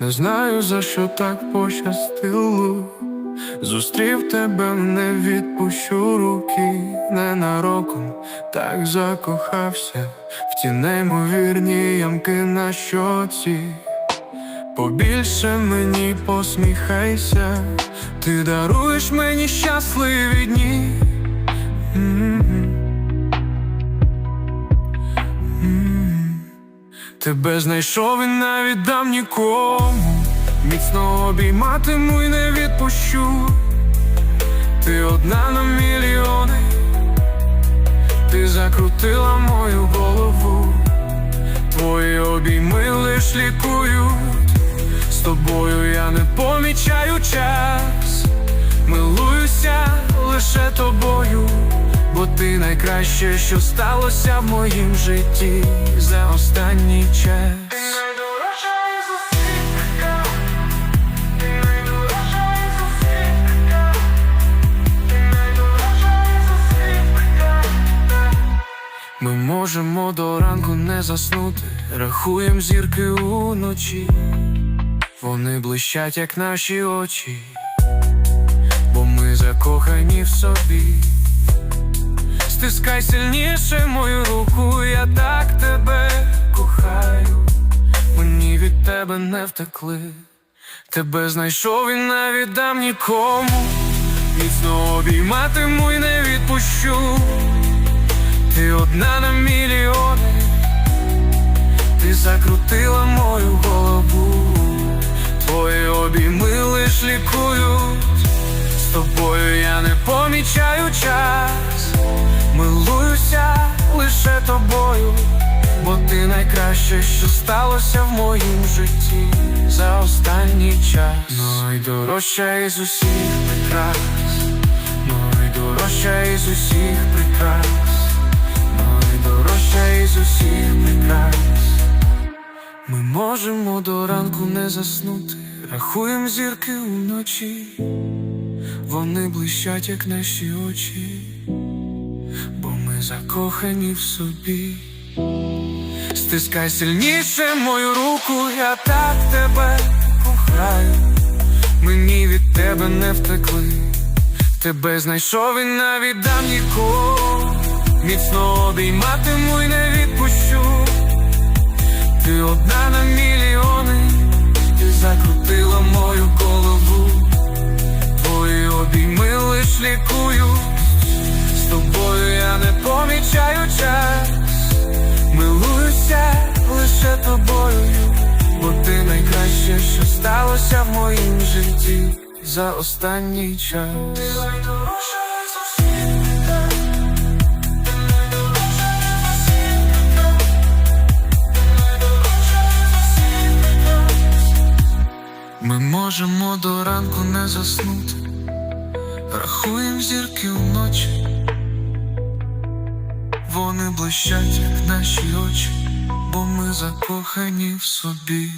Не знаю, за що так пощастило. Зустрів тебе, не відпущу руки, ненароком так закохався в ті неймовірні ямки на щоці. Побільше мені посміхайся, ти даруєш мені щасливі дні. Тебе знайшов і не віддам нікому. Міцно обійматиму і не відпущу. Ти одна на мільйони, ти закрутила мою голову, твої обійми лиш лікують. З тобою я не помічаю час, милуюся лише тобою, бо ти найкраще, що сталося в моїм житті за останній час. Ми можемо до ранку не заснути, рахуєм зірки уночі, вони блищать, як наші очі, бо ми закохані в собі. Стискай сильніше мою руку, я так тебе кохаю, мені від тебе не втекли, тебе знайшов і не віддам нікому, міцно обійматиму і не відпущу. Ти одна на мільйони, ти закрутила мою голову, твої обійми лиш лікують, з тобою я не помічаю час, ти найкраще, що сталося в моїм житті за останній час. Найдорожча із усіх прикрас, найдорожча із усіх прикрас. Найдорожча із усіх прикрас Ми можемо до ранку не заснути, рахуєм зірки уночі, вони блищать, як наші очі, бо ми закохані в собі. Стискай сильніше мою руку, я так тебе кохаю, мені від тебе не втекли, тебе знайшов і не віддам нікому. Міцно обійматиму й не відпущу. Ти одна на мільйони, ти закрутила мою голову, твої обійми лиш лікують, з тобою я не помічаю час, милуюся лише тобою, бо ти найкраще, що сталося в моїм житті за останній час. Ти найдорожча. Ми можемо до ранку не заснути, рахуєм зірки вночі, вони блищать, в наші очі, бо ми закохані в собі.